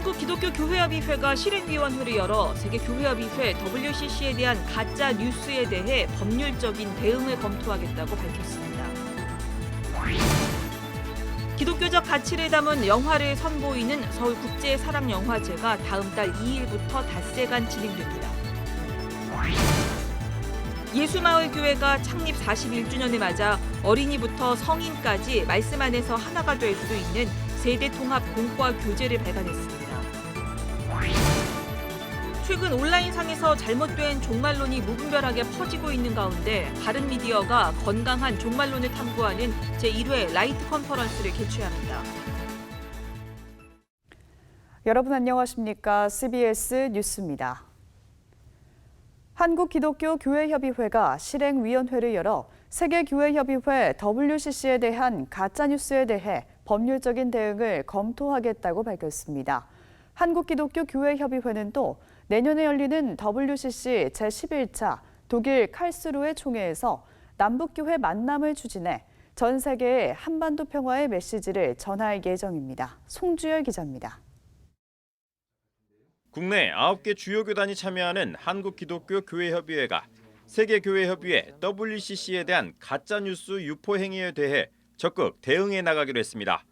한국 기독교 교회협의회가 실행위원회를 열어 세계 교회협의회 WCC에 대한 가짜 뉴스에 대해 법률적인 대응을 검토하겠다고 밝혔습니다. 기독교적 가치를 담은 영화를 선보이는 서울국제사랑영화제가 다음 달 2일부터 닷새간 진행됩니다. 예수마을교회가 창립 41주년을 맞아 어린이부터 성인까지 말씀 안에서 하나가 될 수 있는 세대 통합 공과 교재를 발간했습니다. 최근 온라인상에서 잘못된 종말론이 무분별하게 퍼지고 있는 가운데 바른 미디어가 건강한 종말론을 탐구하는 제1회 라이트 컨퍼런스를 개최합니다. 여러분 안녕하십니까? CBS 뉴스입니다. 한국기독교교회협의회가 실행위원회를 열어 세계교회협의회 WCC에 대한 가짜뉴스에 대해 법률적인 대응을 검토하겠다고 밝혔습니다. 한국기독교교회협의회는 또 내년에 열리는 WCC 제11차 독일 칼스루의 총회에서 남북교회 만남을 추진해 전 세계에 한반도 평화의 메시지를 전할 예정입니다. 송주열 기자입니다. 국내 9개 주요 교단이 참여하는 한국기독교교회협의회가 세계교회협의회 WCC에 대한 가짜뉴스 유포 행위에 대해 적극 대응해 나가기로 했습니다.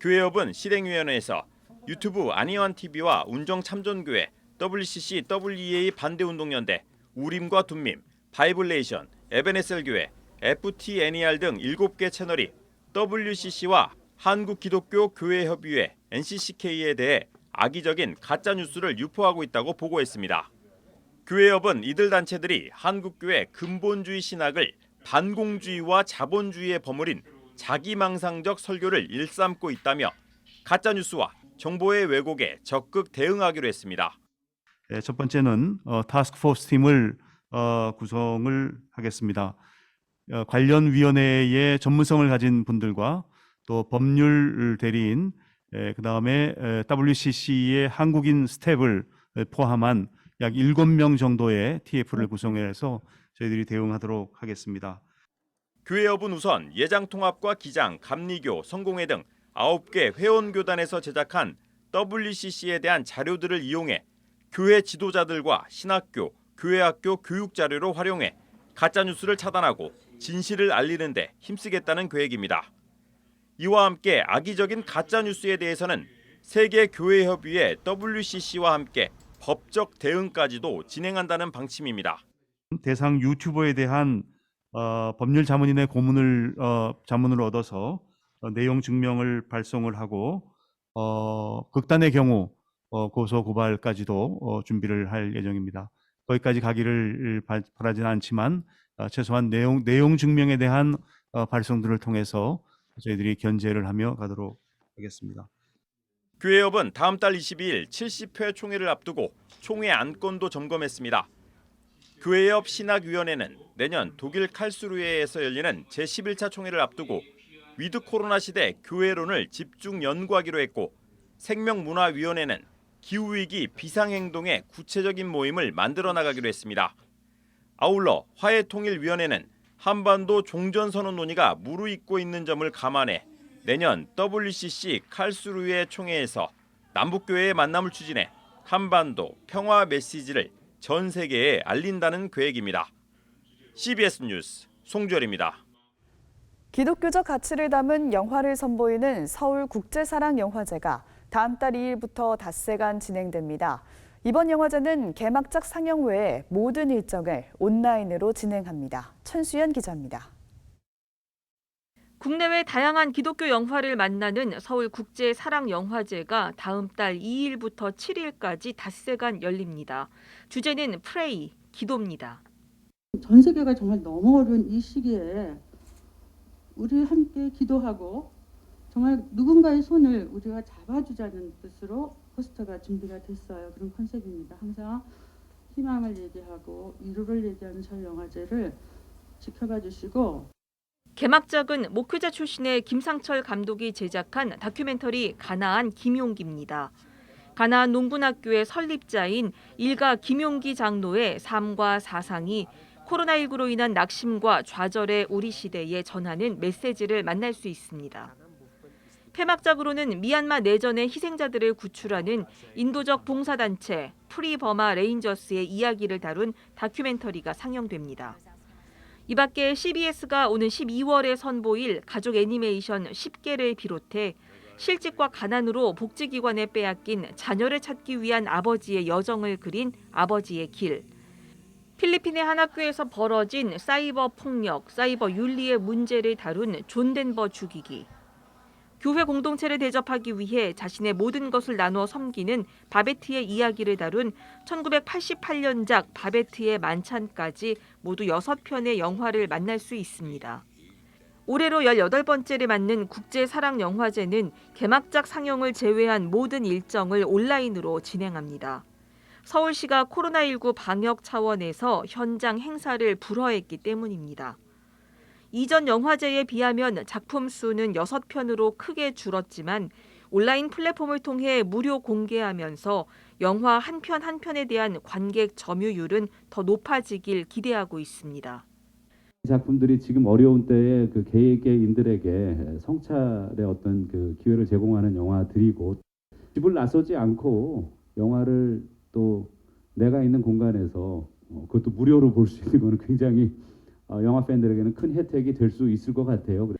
교회협은 실행위원회에서 유튜브 아니원 TV와 운정 참전교회, WCC WEA 반대운동연대, 우림과 둠밈, 바이블레이션, 에베네셀 교회, FTNER 등 7개 채널이 WCC와 한국기독교교회협의회 NCCK에 대해 악의적인 가짜 뉴스를 유포하고 있다고 보고했습니다. 교회협은 이들 단체들이 한국교회 근본주의 신학을 반공주의와 자본주의에 버무린 자기망상적 설교를 일삼고 있다며 가짜 뉴스와 정보의 왜곡에 적극 대응하기로 했습니다. 예, 첫 번째는 어, 타스크포스 팀을 어, 구성을 하겠습니다. 어, 관련 위원회의 전문성을 가진 분들과 또 법률 대리인, 예, 그다음에 에, WCC의 한국인 스텝을 에, 포함한 약 7명 정도의 TF를 구성해서 저희들이 대응하도록 하겠습니다. 교회협은 우선 예장 통합과 기장, 감리교, 성공회 등 9개 회원교단에서 제작한 WCC에 대한 자료들을 이용해 교회 지도자들과 신학교, 교회학교 교육 자료로 활용해 가짜 뉴스를 차단하고 진실을 알리는 데 힘쓰겠다는 계획입니다. 이와 함께 악의적인 가짜 뉴스에 대해서는 세계 교회 협의회 WCC와 함께 법적 대응까지도 진행한다는 방침입니다. 대상 유튜버에 대한 어, 법률 자문인의 고문을 어, 자문을 얻어서 어, 내용 증명을 발송을 하고 어, 극단의 경우 어, 고소 고발까지도 어, 준비를 할 예정입니다. 거기까지 가기를 바- 바라지는 않지만 어, 최소한 내용 내용 증명에 대한 어, 발송들을 통해서 저희들이 견제를 하며 가도록 하겠습니다. 교회협은 다음 달 22일 70회 총회를 앞두고 총회 안건도 점검했습니다. 교회협 신학위원회는 내년 독일 칼스루에에서 열리는 제11차 총회를 앞두고 위드 코로나 시대 교회론을 집중 연구하기로 했고 생명문화위원회는 기후위기 비상행동의 구체적인 모임을 만들어 나가기로 했습니다. 아울러 화해통일위원회는 한반도 종전선언 논의가 무르익고 있는 점을 감안해 내년 WCC 칼스루의 총회에서 남북교회의 만남을 추진해 한반도 평화 메시지를 전 세계에 알린다는 계획입니다. CBS 뉴스 송주열입니다. 기독교적 가치를 담은 영화를 선보이는 서울 국제사랑영화제가 다음 달 2일부터 닷새간 진행됩니다. 이번 영화제는 개막작 상영 외에 모든 일정을 온라인으로 진행합니다. 천수연 기자입니다. 국내외 다양한 기독교 영화를 만나는 서울 국제 사랑 영화제가 다음 달 2일부터 7일까지 닷새간 열립니다. 주제는 프레이, 기도입니다. 전 세계가 정말 너무 어려운 이 시기에 우리 함께 기도하고 정말 누군가의 손을 우리가 잡아주자는 뜻으로 포스터가 준비가 됐어요. 그런 컨셉입니다. 항상 희망을 얘기하고 위로를 얘기하는 저희 영화제를 지켜봐 주시고 개막작은 목회자 출신의 김상철 감독이 제작한 다큐멘터리 가나안 김용기입니다. 가나안 농군학교의 설립자인 일가 김용기 장로의 삶과 사상이 코로나19로 인한 낙심과 좌절의 우리 시대에 전하는 메시지를 만날 수 있습니다. 폐막작으로는 미얀마 내전의 희생자들을 구출하는 인도적 봉사단체 프리버마 레인저스의 이야기를 다룬 다큐멘터리가 상영됩니다. 이 밖에 CBS가 오는 12월에 선보일 가족 애니메이션 10개를 비롯해 실직과 가난으로 복지기관에 빼앗긴 자녀를 찾기 위한 아버지의 여정을 그린 아버지의 길, 필리핀의 한 학교에서 벌어진 사이버 폭력, 사이버 윤리의 문제를 다룬 존 덴버 죽이기, 교회 공동체를 대접하기 위해 자신의 모든 것을 나누어 섬기는 바베트의 이야기를 다룬 1988년작 바베트의 만찬까지 모두 6편의 영화를 만날 수 있습니다. 올해로 18번째를 맞는 국제사랑영화제는 개막작 상영을 제외한 모든 일정을 온라인으로 진행합니다. 서울시가 코로나19 방역 차원에서 현장 행사를 불허했기 때문입니다. 이전 영화제에 비하면 작품 수는 6편으로 크게 줄었지만 온라인 플랫폼을 통해 무료 공개하면서 영화 한 편 한 편에 대한 관객 점유율은 더 높아지길 기대하고 있습니다. 이 작품들이 지금 어려운 때에 그 개개인들에게 성찰의 어떤 그 기회를 제공하는 영화들이고 집을 나서지 않고 영화를 또 내가 있는 공간에서 어, 그것도 무료로 볼 수 있는 거는 굉장히 어, 영화 팬들에게는 큰 혜택이 될 수 있을 것 같아요.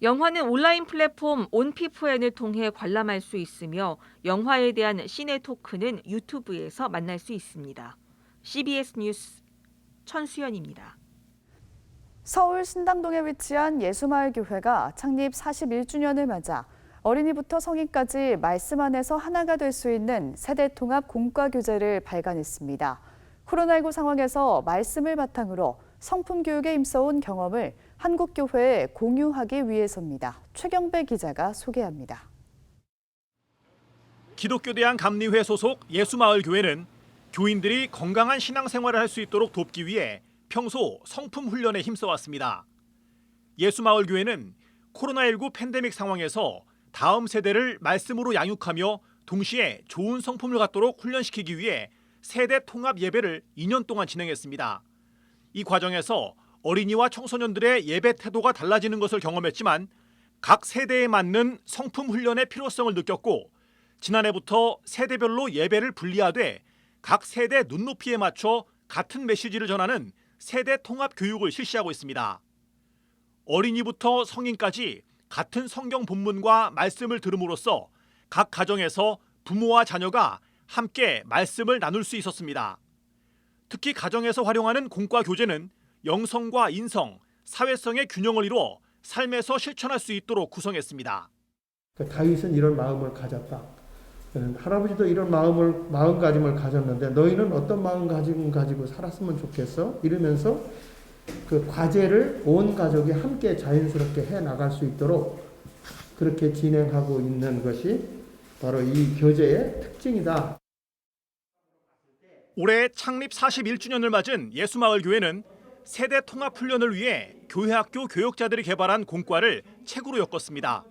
영화는 온라인 플랫폼 온피프엔을 통해 관람할 수 있으며 영화에 대한 시네 토크는 유튜브에서 만날 수 있습니다. CBS 뉴스 천수연입니다. 서울 신당동에 위치한 예수마을 교회가 창립 41주년을 맞아 어린이부터 성인까지 말씀 안에서 하나가 될 수 있는 세대 통합 공과 교재를 발간했습니다. 코로나19 상황에서 말씀을 바탕으로 성품 교육에 힘써온 경험을 한국 교회에 공유하기 위해서입니다. 최경배 기자가 소개합니다. 기독교대학 감리회 소속 예수마을교회는 교인들이 건강한 신앙생활을 할 수 있도록 돕기 위해 평소 성품 훈련에 힘써왔습니다. 예수마을교회는 코로나19 팬데믹 상황에서 다음 세대를 말씀으로 양육하며 동시에 좋은 성품을 갖도록 훈련시키기 위해 세대 통합 예배를 2년 동안 진행했습니다. 이 과정에서 어린이와 청소년들의 예배 태도가 달라지는 것을 경험했지만 각 세대에 맞는 성품 훈련의 필요성을 느꼈고 지난해부터 세대별로 예배를 분리하되 각 세대 눈높이에 맞춰 같은 메시지를 전하는 세대 통합 교육을 실시하고 있습니다. 어린이부터 성인까지 같은 성경 본문과 말씀을 들음으로써 각 가정에서 부모와 자녀가 함께 말씀을 나눌 수 있었습니다. 특히 가정에서 활용하는 공과 교재는 영성과 인성, 사회성의 균형을 이루어 삶에서 실천할 수 있도록 구성했습니다. 그 다윗은 이런 마음을 가졌다. 할아버지도 이런 마음을 마음가짐을 가졌는데 너희는 어떤 마음가짐 가지고 살았으면 좋겠어? 이러면서 그 과제를 온 가족이 함께 자연스럽게 해 나갈 수 있도록 그렇게 진행하고 있는 것이 바로 이 교재의 특징이다. 올해 창립 41주년을 맞은 예수마을 교회는 세대 통합 훈련을 위해 교회학교 교역자들이 개발한 공과를 책으로 엮었습니다.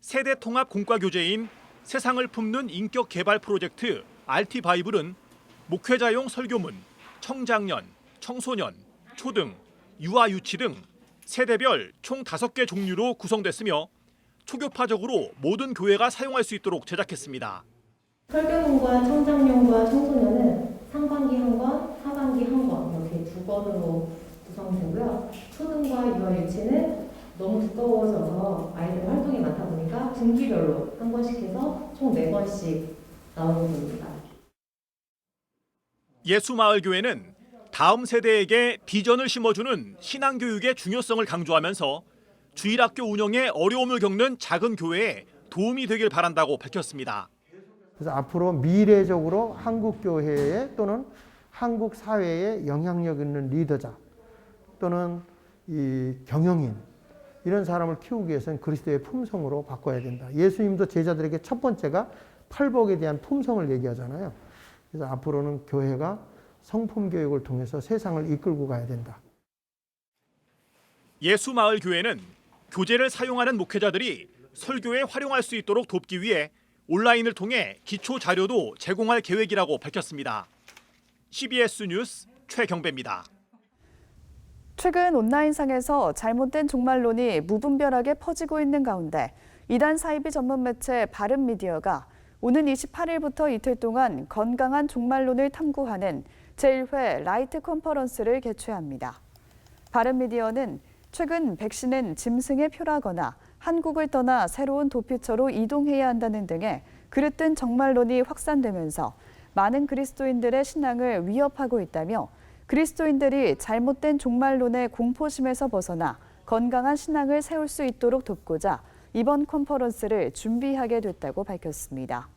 세대 통합 공과 교재인 세상을 품는 인격 개발 프로젝트 RT 바이블은 목회자용 설교문, 청장년, 청소년, 초등, 유아 유치 등 세대별 총 5개 종류로 구성됐으며 초교파적으로 모든 교회가 사용할 수 있도록 제작했습니다. 설교문과 청장용과 청소년은 상반기 한 권, 하반기 한 권, 이렇게 두 권으로 구성되고요. 초등과 유아 유치는 너무 두꺼워져서 아이들 활동이 많다 보니까 분기별로 한 권씩 해서 총네 권씩 나오는 겁니다. 예수마을교회는 다음 세대에게 비전을 심어주는 신앙교육의 중요성을 강조하면서 주일학교 운영에 어려움을 겪는 작은 교회에 도움이 되길 바란다고 밝혔습니다. 그래서 앞으로 미래적으로 한국 교회에 또는 한국 사회에 영향력 있는 리더자 또는 이 경영인 이런 사람을 키우기 위해서는 그리스도의 품성으로 바꿔야 된다. 예수님도 제자들에게 첫 번째가 팔복에 대한 품성을 얘기하잖아요. 그래서 앞으로는 교회가 성품 교육을 통해서 세상을 이끌고 가야 된다. 예수마을 교회는 교재를 사용하는 목회자들이 설교에 활용할 수 있도록 돕기 위해 온라인을 통해 기초 자료도 제공할 계획이라고 밝혔습니다. CBS 뉴스 최경배입니다. 최근 온라인상에서 잘못된 종말론이 무분별하게 퍼지고 있는 가운데 이단 사이비 전문 매체 바른미디어가 오는 28일부터 이틀 동안 건강한 종말론을 탐구하는 제1회 라이트 컨퍼런스를 개최합니다. 바른미디어는 최근 백신은 짐승의 표라거나 한국을 떠나 새로운 도피처로 이동해야 한다는 등의 그릇된 정말론이 확산되면서 많은 그리스도인들의 신앙을 위협하고 있다며 그리스도인들이 잘못된 종말론의 공포심에서 벗어나 건강한 신앙을 세울 수 있도록 돕고자 이번 컨퍼런스를 준비하게 됐다고 밝혔습니다.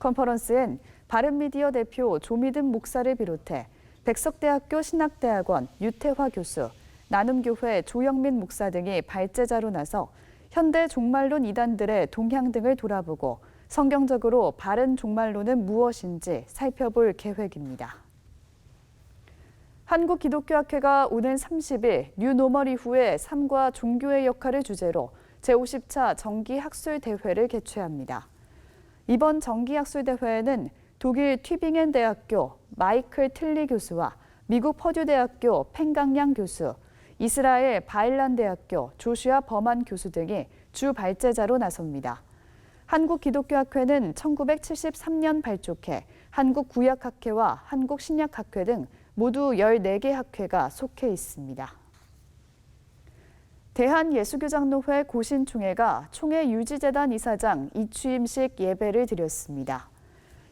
컨퍼런스엔 바른미디어 대표 조미든 목사를 비롯해 백석대학교 신학대학원 유태화 교수, 나눔교회 조영민 목사 등이 발제자로 나서 현대 종말론 이단들의 동향 등을 돌아보고 성경적으로 바른 종말론은 무엇인지 살펴볼 계획입니다. 한국기독교학회가 오는 30일 뉴노멀 이후의 삶과 종교의 역할을 주제로 제50차 정기학술대회를 개최합니다. 이번 정기학술대회에는 독일 튜빙엔 대학교 마이클 틀리 교수와 미국 퍼듀 대학교 팽강양 교수, 이스라엘 바일란 대학교 조슈아 버만 교수 등이 주 발제자로 나섭니다. 한국기독교학회는 1973년 발족해 한국구약학회와 한국신약학회 등 모두 14개 학회가 속해 있습니다. 대한예수교장로회 고신총회가 총회 유지재단 이사장 이취임식 예배를 드렸습니다.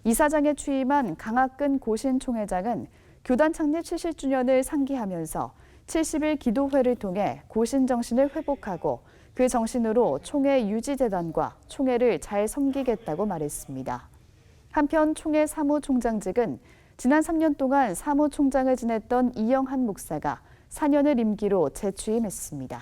이사장에 취임한 강학근 고신 총회장은 교단 창립 70주년을 상기하면서 70일 기도회를 통해 고신 정신을 회복하고 그 정신으로 총회 유지재단과 총회를 잘 섬기겠다고 말했습니다. 한편 총회 사무총장직은 지난 3년 동안 사무총장을 지냈던 이영한 목사가 4년을 임기로 재취임했습니다.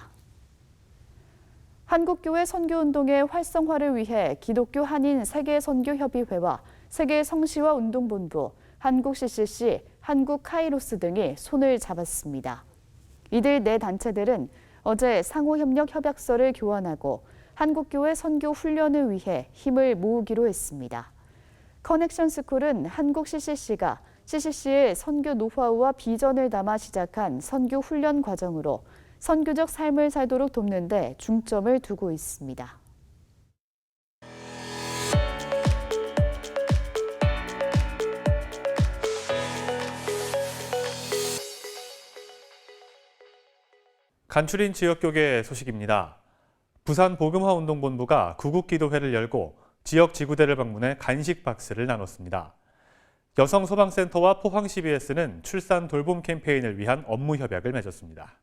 한국교회 선교운동의 활성화를 위해 기독교 한인 세계선교협의회와 세계 성시화 운동본부, 한국-CCC, 한국-카이로스 등이 손을 잡았습니다. 이들 네 단체들은 어제 상호협력 협약서를 교환하고 한국교회 선교 훈련을 위해 힘을 모으기로 했습니다. 커넥션 스쿨은 한국 CCC가 CCC의 선교 노하우와 비전을 담아 시작한 선교 훈련 과정으로 선교적 삶을 살도록 돕는 데 중점을 두고 있습니다. 간추린 지역교계 소식입니다. 부산 복음화 운동본부가 구국기도회를 열고 지역 지구대를 방문해 간식 박스를 나눴습니다. 여성소방센터와 포항CBS는 출산 돌봄 캠페인을 위한 업무 협약을 맺었습니다.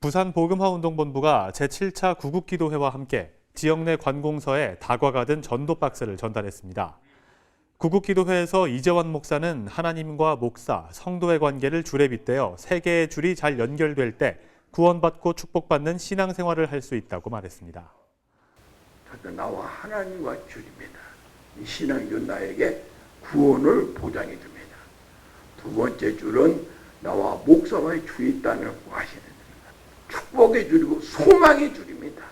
부산 복음화 운동본부가 제7차 구국기도회와 함께 지역 내 관공서에 다과가 든 전도 박스를 전달했습니다. 구국기도회에서 이재원 목사는 하나님과 목사, 성도의 관계를 줄에 빗대어 세 개의 줄이 잘 연결될 때 구원받고 축복받는 신앙생활을 할 수 있다고 말했습니다. 나와 하나님과 줄입니다. 이 신앙이 나에게 구원을 보장해 줍니다. 두 번째 줄은 나와 목사와의 줄이 있다는 줍니다. 축복의 줄이고 소망의 줄입니다.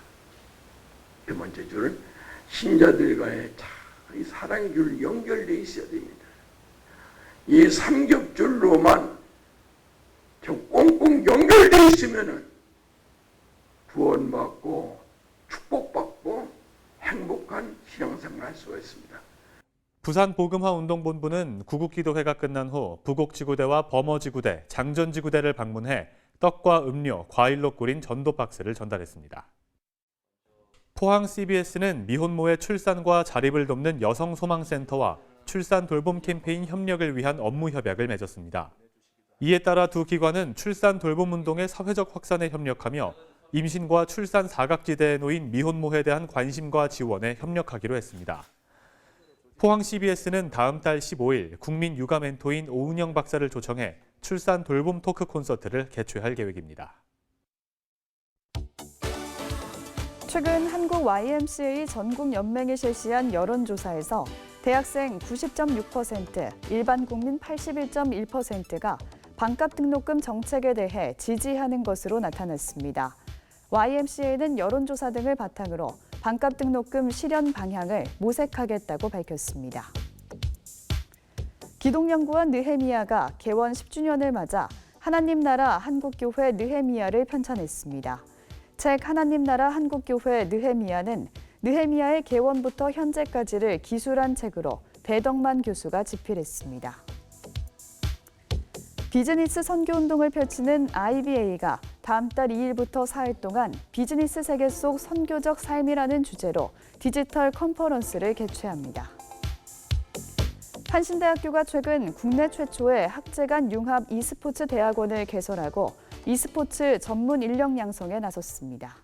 세 번째 줄은 신자들 간의 이 사랑의 줄 연결되어 있어야 됩니다. 이 삼겹줄로만 연결되어 있으면 구원받고 축복받고 행복한 신앙생활 할 수가 있습니다. 부산 복음화 운동본부는 구국기도회가 끝난 후 부곡지구대와 범어지구대, 장전지구대를 방문해 떡과 음료, 과일로 꾸린 전도 박스를 전달했습니다. 포항 CBS는 미혼모의 출산과 자립을 돕는 여성소망센터와 출산 돌봄 캠페인 협력을 위한 업무 협약을 맺었습니다. 이에 따라 두 기관은 출산 돌봄 운동의 사회적 확산에 협력하며 임신과 출산 사각지대에 놓인 미혼모에 대한 관심과 지원에 협력하기로 했습니다. 포항 CBS는 다음 달 15일 국민 육아 멘토인 오은영 박사를 초청해 출산 돌봄 토크 콘서트를 개최할 계획입니다. 최근 한국 YMCA 전국 연맹이 실시한 여론조사에서 대학생 90.6%, 일반 국민 81.1%가 반값 등록금 정책에 대해 지지하는 것으로 나타났습니다. YMCA는 여론조사 등을 바탕으로 반값 등록금 실현 방향을 모색하겠다고 밝혔습니다. 기독연구원 느헤미야가 개원 10주년을 맞아 하나님 나라 한국교회 느헤미야를 편찬했습니다. 책 하나님 나라 한국교회 느헤미야는 느헤미야의 개원부터 현재까지를 기술한 책으로 배덕만 교수가 집필했습니다. 비즈니스 선교 운동을 펼치는 IBA가 다음 달 2일부터 4일 동안 비즈니스 세계 속 선교적 삶이라는 주제로 디지털 컨퍼런스를 개최합니다. 한신대학교가 최근 국내 최초의 학제간 융합 e스포츠 대학원을 개설하고 e스포츠 전문 인력 양성에 나섰습니다.